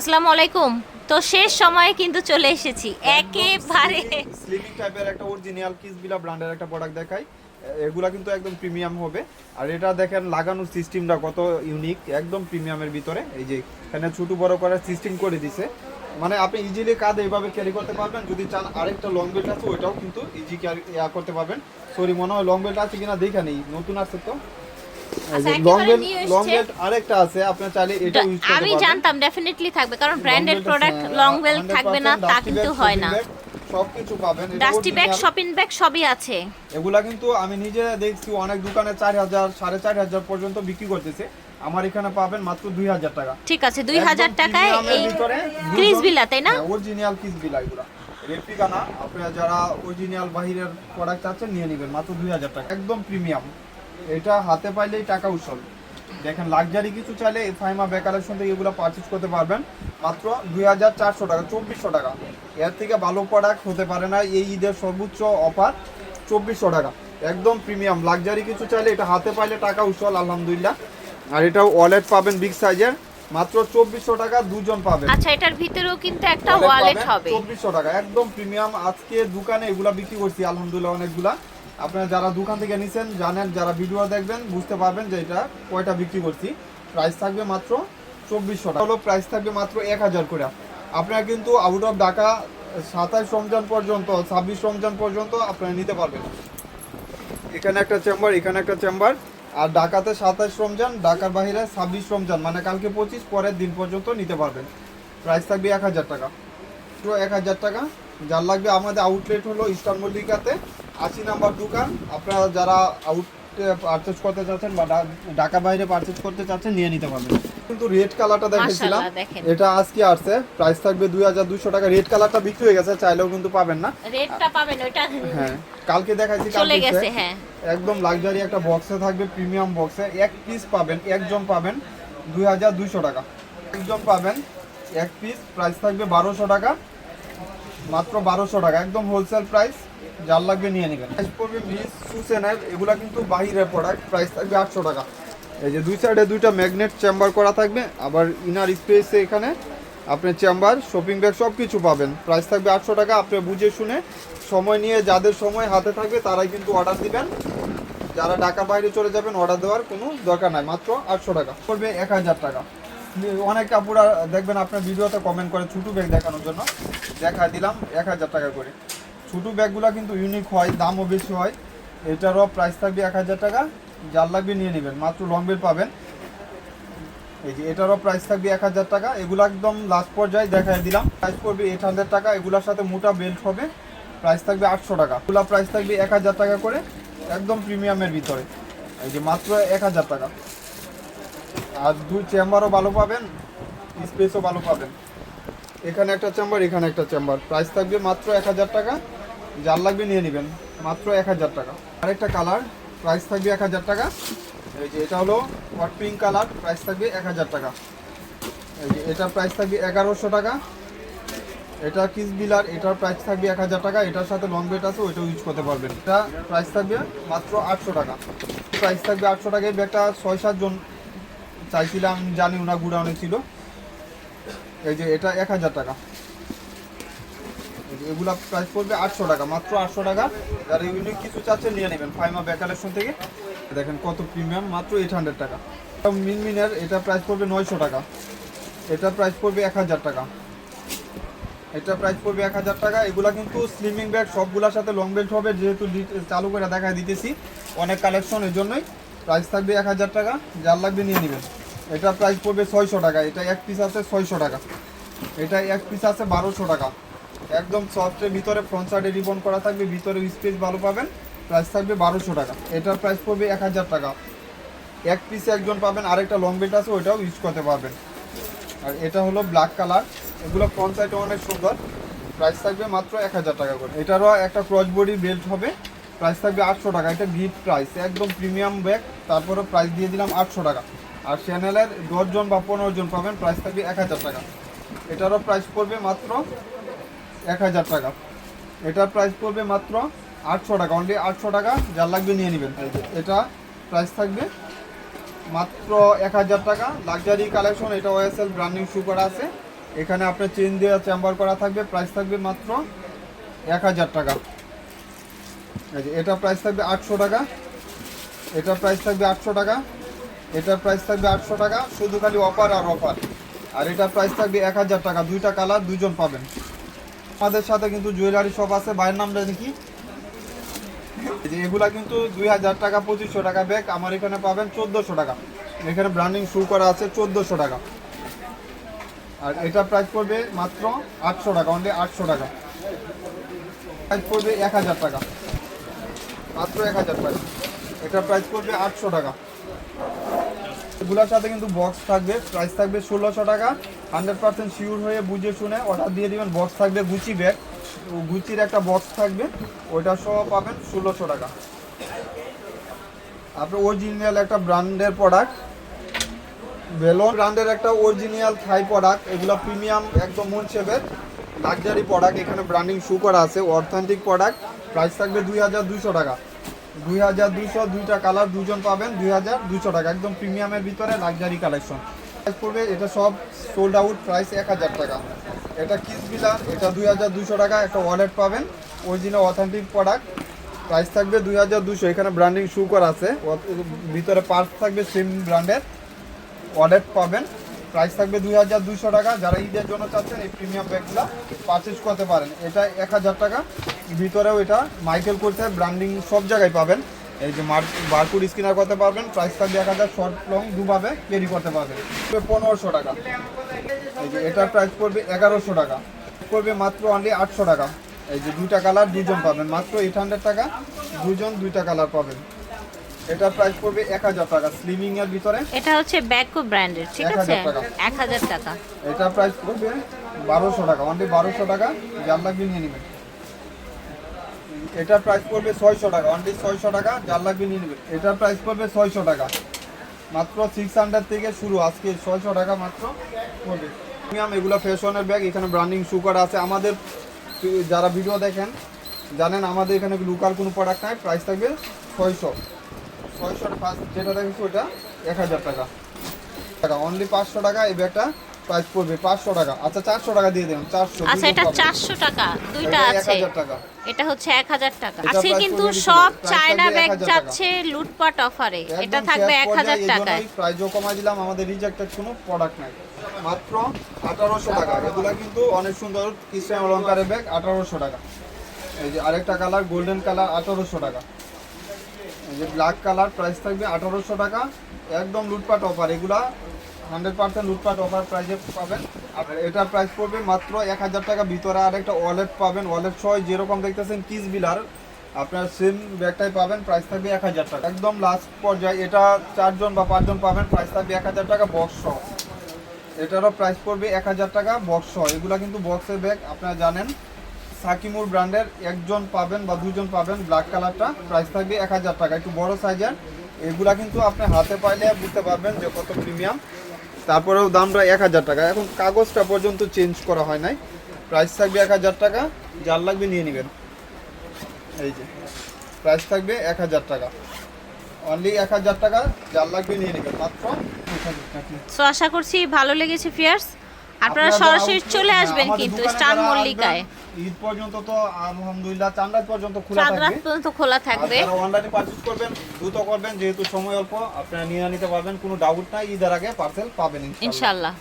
আসসালামু আলাইকুম। তো শেষ সময়ে কিন্তু চলে এসেছি। একেবারে। স্লিমিং টাইপের একটা অরিজিনাল কিসবিলা ব্র্যান্ডের একটা প্রোডাক্ট দেখাই। এগুলা কিন্তু একদম প্রিমিয়াম হবে। আর এটা দেখেন, লাগানোর সিস্টেমটা কত ইউনিক একদম প্রিমিয়ামের ভিতরে। এই যে, এখানে ছোট বড় করার সিস্টেম করে দিছে। মানে আপনি ইজিলি কাঁধে এইভাবে ক্যারি করতে পারবেন। যদি চান আরেকটা লং বেল্ট আছে, ওইটাও কিন্তু ইজি ক্যারি করতে পারবেন। সরি মনে হয় লং বেল্ট আছে কিনা, দেখা নেই। নতুন আছে তো। লং একেবারে লং এসছে। আরেকটা আছে আপনি চাইলে এটা ইউজ করতে আমি জানতাম ডেফিনেটলি থাকবে কারণ ব্র্যান্ডেড প্রোডাক্ট লং বেল্ট 100% থাকবে না তা কিন্তু হয় না। সবকিছু পাবেন। ডাস্টি ব্যাগ শপিং ব্যাগ সবই আছে। এগুলা কিন্তু আমি নিজে দেখছি অনেক দোকানে চার হাজার সাড়ে চার হাজার পর্যন্ত বিক্রি করতেছে। আমার এখানে পাবেন মাত্র দুই হাজার টাকা। ঠিক আছে দুই হাজার টাকায় এই ক্রিস বিলা তাই না? অরিজিনাল কিস বিলা এগুলা। রেপ্লিকা না আপনারা যারা অরিজিনাল বাহিরের প্রোডাক্ট আছে নিয়ে নেবেন মাত্র দুই হাজার টাকা। একদম প্রিমিয়াম এটা হাতে পাইলেই টাকা উসল দেখেন লাক্সারি কিছু চাইলে ফাইমা বে কালেকশন থেকে এগুলো পারচেজ করতে পারবেন। মাত্র দুই হাজার চারশো টাকা চব্বিশশো টাকা। এর থেকে ভালো প্রোডাক্ট হতে পারে না এই ঈদের সর্বোচ্চ অফার চব্বিশশো টাকা। একদম প্রিমিয়াম লাক্সারি কিছু চাইলে এটা হাতে পাইলে টাকা উসল আলহামদুলিল্লাহ। আর এটাও ওয়ালেট পাবেন বিগ সাইজের মাত্র চব্বিশশো টাকা দুজন পাবেন। আচ্ছা এটার ভিতরেও কিন্তু একটা ওয়ালেট হবে। চব্বিশশো টাকা একদম প্রিমিয়াম আজকে দোকানে এগুলা বিক্রি করছি আলহামদুলিল্লাহ অনেকগুলা। আপনারা যারা দোকান থেকে নিছেন, জানেন, যারা ভিডিও দেখবেন, বুঝতে পারবেন যে এটা কয়টা বিক্রি করছি। প্রাইস থাকবে মাত্র চব্বিশশো টাকা। হলো প্রাইস থাকবে মাত্র এক হাজার করে। আপনারা কিন্তু আউট অফ ঢাকা সাতাইশ রমজান পর্যন্ত, ছাব্বিশ রমজান পর্যন্ত আপনারা নিতে পারবেন। এখানে একটা চেম্বার এখানে একটা চেম্বার আর ঢাকাতে সাতাইশ রমজান, ঢাকার বাইরে ছাব্বিশ রমজান। মানে কালকে পঁচিশ, পরের দিন পর্যন্ত নিতে পারবেন। প্রাইস থাকবে এক হাজার টাকা। তো এক হাজার টাকা। যার লাগবে আমাদের আউটলেট হলো ইস্টার্ন মল্লিকাতে। আশি নাম্বার দোকান। আপনারা যারা আউট পারচেজ করতে চাচ্ছেন বা ঢাকা বাইরে পারচেজ করতে চাচ্ছেন নিয়ে নিতে পারবেন। কিন্তু রেড কালারটা দেখেছিলাম। এটা আজকে আসছে। প্রাইস থাকবে দুই হাজার দুশো টাকা। রেড কালারটা বিক্রি হয়ে গেছে চাইলেও কিন্তু পাবেন না। রেটটা পাবেন ওইটা হ্যাঁ কালকে দেখাইছি চলে গেছে হ্যাঁ। একদম লাক্সারি একটা বক্সে থাকবে প্রিমিয়াম বক্সে এক পিস পাবেন একজন পাবেন দুই হাজার দুইশো টাকা। একজন পাবেন এক পিস প্রাইস থাকবে বারোশো টাকা। মাত্র বারোশো টাকা, একদম হোলসেল প্রাইস যার লাগবে নিয়ে নেবেন। প্রাইস পড়বে মিস সুসেনের, এগুলা কিন্তু বাহিরের প্রোডাক্ট প্রাইস থাকবে আটশো টাকা। এই যে দুই সাইডে দুইটা ম্যাগনেট চেম্বার করা থাকবে, আবার ইনার স্পেসে এখানে আপনি চেম্বার শপিং ব্যাগ সব কিছু পাবেন। প্রাইস থাকবে আটশো টাকা, আপনি বুঝে শুনে সময় নিয়ে, যাদের সময় হাতে থাকবে, তারাই কিন্তু অর্ডার দিবেন। যারা ঢাকার বাইরে চলে যাবেন অর্ডার দেওয়ার কোনো দরকার নাই, মাত্র আটশো টাকা। পড়বে এক হাজার টাকা। অনেক কাপড় দেখবেন, আপনার ভিডিওতে কমেন্ট করে ছোটো ব্যাগ দেখানোর জন্য। দেখা দিলাম এক হাজার টাকা করে। ছোটো ব্যাগগুলো কিন্তু ইউনিক হয়, দামও বেশি হয়। এটারও প্রাইস থাকবে এক হাজার টাকা। যার লাগবে নিয়ে নেবেন, মাত্র লং বেল পাবেন। এই যে, এটারও প্রাইস থাকবে এক হাজার টাকা। এগুলো একদম লাস্ট পর্যায়ে দেখাই দিলাম। প্রাইস পড়বে এইট হান্ড্রেড টাকা। এগুলোর সাথে মোটা বেল্ট হবে। প্রাইস থাকবে আটশো টাকা। এগুলো প্রাইস থাকবে এক হাজার টাকা করে, একদম প্রিমিয়ামের ভিতরে। এই যে, মাত্র এক হাজার টাকা। আর দুই চেম্বারও ভালো পাবেন, স্পেসও ভালো পাবেন। এখানে একটা চেম্বার, এখানে একটা চেম্বার। প্রাইস থাকবে মাত্র এক হাজার টাকা। যার লাগবে নিয়ে নেবেন, মাত্র এক হাজার টাকা। আরেকটা কালার, প্রাইস থাকবে এক হাজার টাকা। এই যে এটা হলো হট পিঙ্ক কালার, প্রাইস থাকবে এক হাজার টাকা। এই যে এটার প্রাইস থাকবে এগারোশো টাকা। এটা কিস বিলার এটার প্রাইস থাকবে এক হাজার টাকা। এটার সাথে লং বেট আছে, ওইটাও ইউজ করতে পারবেন। এটা প্রাইস থাকবে মাত্র আটশো টাকা। প্রাইস থাকবে আটশো টাকা। এই ব্যাগটা ছয় সাতজন চাইছিলাম, জানি ওনা গুড়াউনে ছিল। এই যে এটা এক হাজার টাকা। এগুলা প্রাইস পড়বে আটশো টাকা, মাত্র আটশো টাকা। যারা ইউনিক কিছু চাচ্ছেন নিয়ে নেবেন, ফাইমা ব্যাগ কালেকশন থেকে। দেখেন কত প্রিমিয়াম মাত্র এইট হান্ড্রেড টাকা। মিনমিনের, এটা প্রাইস পড়বে নয়শো টাকা। এটা প্রাইস পড়বে এক হাজার টাকা। এটা প্রাইস পড়বে এক হাজার টাকা। এগুলা কিন্তু স্লিমিং ব্যাগ সবগুলোর সাথে লং বেল্ট হবে। যেহেতু চালু করে দেখা দিতেছি, অনেক কালেকশন এর জন্যই। প্রাইস থাকবে এক হাজার টাকা। যার লাগবে নিয়ে নেবেন। এটা প্রাইস পড়বে ছয়শো টাকা। এটা এক পিস আছে ছয়শো টাকা। এটা এক পিস আছে বারোশো টাকা। একদম সফটের ভিতরে ফ্রন্ট সাইডে রিবন করা থাকবে, ভিতরে স্পেস ভালো পাবেন প্রাইস থাকবে বারোশো টাকা। এটার প্রাইস পড়বে এক হাজার টাকা। এক পিসে একজন পাবেন, আরেকটা লং বেল্ট আছে, ওইটাও ইউজ করতে পারবেন। আর এটা হলো ব্ল্যাক কালার এগুলো ফ্রন্ট সাইডে অনেক সুন্দর। প্রাইস থাকবে মাত্র এক হাজার টাকা করে। এটারও একটা ক্রস বডি বেল্ট হবে। প্রাইস থাকবে আটশো টাকা। এটা গিফট প্রাইস একদম প্রিমিয়াম ব্যাগ তারপরে প্রাইস দিয়ে দিলাম আটশো টাকা। আর চ্যানেলের দশজন বা পনেরো জন পাবেন প্রাইস থাকবে এক হাজার টাকা। এটারও প্রাইস পড়বে মাত্র এক হাজার টাকা। এটার প্রাইস পড়বে মাত্র আটশো টাকা। অনলি আটশো টাকা যার লাগবে নিয়ে নেবেন। এটা প্রাইস থাকবে মাত্র এক হাজার টাকা। লাক্সারি কালেকশন এটা ওএসএল ব্র্যান্ডিং শু করা আছে। এখানে আপনার চেন দেওয়া চেম্বার করা থাকবে। প্রাইস থাকবে মাত্র এক হাজার টাকা। এটা প্রাইস থাকবে আটশো টাকা। এটা প্রাইস থাকবে আটশো টাকা। এটার প্রাইস থাকবে আটশো টাকা, শুধু খালি অফার আর অফার আর এটার প্রাইস থাকবে এক হাজার টাকা, দুইটা কালার দুইজন পাবেন। আমাদের সাথে কিন্তু জুয়েলারি শপ আছে বাইরের নামটা যে এগুলা কিন্তু দুই হাজার টাকা, পঁচিশশো টাকা ব্যাগ আমার এখানে পাবেন চোদ্দোশো টাকা। এখানে ব্র্যান্ডিং শু করা আছে চোদ্দোশো টাকা। আর এটা প্রাইস পড়বে মাত্র আটশো টাকা অনলি আটশো টাকা। প্রাইস পড়বে এক হাজার টাকা। মাত্র এক হাজার টাকা। এটা প্রাইস পড়বে আটশো টাকা। এগুলোর সাথে কিন্তু বক্স থাকবে প্রাইস থাকবে ষোলোশো টাকা হান্ড্রেড পার্সেন্ট শিওর হয়ে বুঝে শুনে অর্ডার দিয়ে দিবেন বক্স থাকবে গুচি ব্যাগ গুচির একটা বক্স থাকবে, ওইটা সহ পাবেন ষোলোশো টাকা। আপনার অরিজিনাল একটা ব্র্যান্ডের প্রোডাক্ট ভেলোন ব্র্যান্ডের একটা অরিজিনাল থাই প্রোডাক্ট এগুলো প্রিমিয়াম একদম মন শেপের লাক্সারি প্রোডাক্ট এখানে ব্র্যান্ডিং শু করা আছে অথেন্টিক প্রোডাক্ট প্রাইস থাকবে দুই হাজার দুইশো টাকা। দুই হাজার দুইশো দুইটা কালার দুজন পাবেন, দুই হাজার দুইশো টাকা, একদম প্রিমিয়ামের ভিতরে লাক্সারি কালেকশন প্রাইস পড়বে, এটা সব সোল্ড আউট প্রাইস এক হাজার টাকা। এটা কিস বিলার এটা দুই হাজার দুইশো টাকা, একটা ওয়ালেট পাবেন অরিজিনাল অথেন্টিক প্রোডাক্ট প্রাইস থাকবে দুই হাজার দুশো এখানে ব্র্যান্ডিং শু করা আছে। ভিতরে পার্স থাকবে সেম ব্র্যান্ডের ওয়ালেট পাবেন। প্রাইস থাকবে দুই হাজার দুইশো টাকা, যারা ঈদের জন্য চাচ্ছেন এই প্রিমিয়াম ব্যাগগুলো পারচেজ করতে পারেন। এটা এক হাজার টাকা। ভিতরেও এটা মাইকেল করতে ব্র্যান্ডিং সব জায়গায় পাবেন। এই যে মার বারকুড স্ক্যানার করতে পারবেন প্রাইস থাকবে এক হাজার শর্ট লং দুভাবে ক্যারি করতে পারবেন। পনেরোশো টাকা। এই যে এটার প্রাইস পড়বে এগারোশো টাকা। পড়বে মাত্র অনলি আটশো টাকা। এই যে দুইটা কালার দুজন পাবেন। মাত্র এইট হান্ড্রেড টাকা দুজন দুইটা কালার পাবেন। এটার প্রাইস পড়বে এক হাজার টাকা স্লিমিং এর ভিতরে। এটা হচ্ছে ব্যাকো ব্র্যান্ডের ঠিক এক আছে? হাজার টাকা। এক হাজার টাকা। এটা প্রাইস পড়বে বারোশো টাকা অনলি বারোশো টাকা লাগবে নিয়ে নেবেন। এটার প্রাইস পড়বে ছয়শো টাকা অনলি ছয়শো টাকা, যার লাগবে নিয়ে নেবেন এটার প্রাইস পড়বে ছয়শো টাকা। মাত্র সিক্স হান্ড্রেড থেকে শুরু, আজকে ছয়শো টাকা মাত্র পড়বে। প্রিমিয়াম এগুলো ফ্যাশনের ব্যাগ এখানে ব্র্যান্ডিং সুকার করা আছে। আমাদের, যারা ভিডিও দেখেন, জানেন আমাদের এখানে লোকাল কোনো প্রোডাক্ট নাই প্রাইস থাকবে ছয়শো। ছয়শো ফার্স্ট যেটা দেখেছি ওটা এক হাজার টাকা। টাকা অনলি পাঁচশো টাকা এই ব্যাগটা প্রাইস পড়বে পাঁচশো টাকা। আচ্ছা চারশো টাকা দিয়ে দেবেন চারশো আচ্ছা এটা চারশো টাকা দুইটা আছে। হাজার টাকা। এটা হচ্ছে এক হাজার টাকা। আজকে কিন্তু সব চায়না ব্যাগ যাচ্ছে লুটপাট অফারে। এটা থাকবে শেষ এক হাজার পর্যায়ে, এই টাকায়। জন্যই প্রাইজও কমাই দিলাম আমাদের রিজেক্টেড কোনো প্রোডাক্ট নাই। মাত্র আঠারোশো টাকা। এগুলা কিন্তু অনেক সুন্দর কৃষ্ণ অলঙ্কারের ব্যাগ আঠারোশো টাকা। এই যে আরেকটা কালার গোল্ডেন কালার আঠারোশো টাকা। এই যে ব্ল্যাক কালার প্রাইস থাকবে আঠারোশো টাকা। একদম লুটপাট অফার। এগুলা হান্ড্রেড পার্সেন্ট লুটপাট অফার প্রাইজে পাবেন। আর এটার প্রাইস পড়বে মাত্র এক হাজার টাকা। ভিতরে আর একটা ওয়ালেট পাবেন। ওয়ালেট সহ যেরকম দেখতেছেন কিস বিলার আপনার সেম ব্যাগটাই পাবেন। প্রাইস থাকবে এক হাজার টাকা। একদম লাস্ট পর্যায়ে এটা চারজন বা পাঁচজন পাবেন। প্রাইস থাকবে এক হাজার টাকা বক্স সহ। এটারও প্রাইস পড়বে এক হাজার টাকা বক্স সহ। এগুলা কিন্তু বক্সের ব্যাগ আপনারা জানেন, সাকিমুর ব্র্যান্ডের একজন পাবেন বা দুজন পাবেন ব্ল্যাক কালারটা প্রাইস থাকবে এক হাজার টাকা। একটু বড় সাইজের এগুলা কিন্তু আপনি হাতে পাইলে বুঝতে পারবেন যে কত প্রিমিয়াম তারপরেও দামটা এক হাজার টাকা। এখন কাগজটা পর্যন্ত চেঞ্জ করা হয় নাই। প্রাইস থাকবে এক হাজার টাকা। যার লাগবে নিয়ে নেবেন। এই যে প্রাইস থাকবে এক হাজার টাকা। অনলি এক হাজার টাকা যার লাগবে নিয়ে নেবেন। মাত্র সো আশা করছি ভালো লেগেছে ফিয়ার্স। আপনারা সরাসরি চলে আসবেন কিন্তু স্টার মল্লিকায়। ঈদ পর্যন্ত তো আলহামদুলিল্লাহ চান্দাত পর্যন্ত খোলা থাকবে। রাত পর্যন্ত খোলা থাকবে। আপনারা অনলাইনে পারচেজ করবেন দ্রুত করবেন যেহেতু সময় অল্প আপনারা নিয়ে নিতে পারবেন কোনো ডাউট নাই ঈদের আগে পার্সেল পাবেন ইনশাআল্লাহ। ইনশাল্লাহ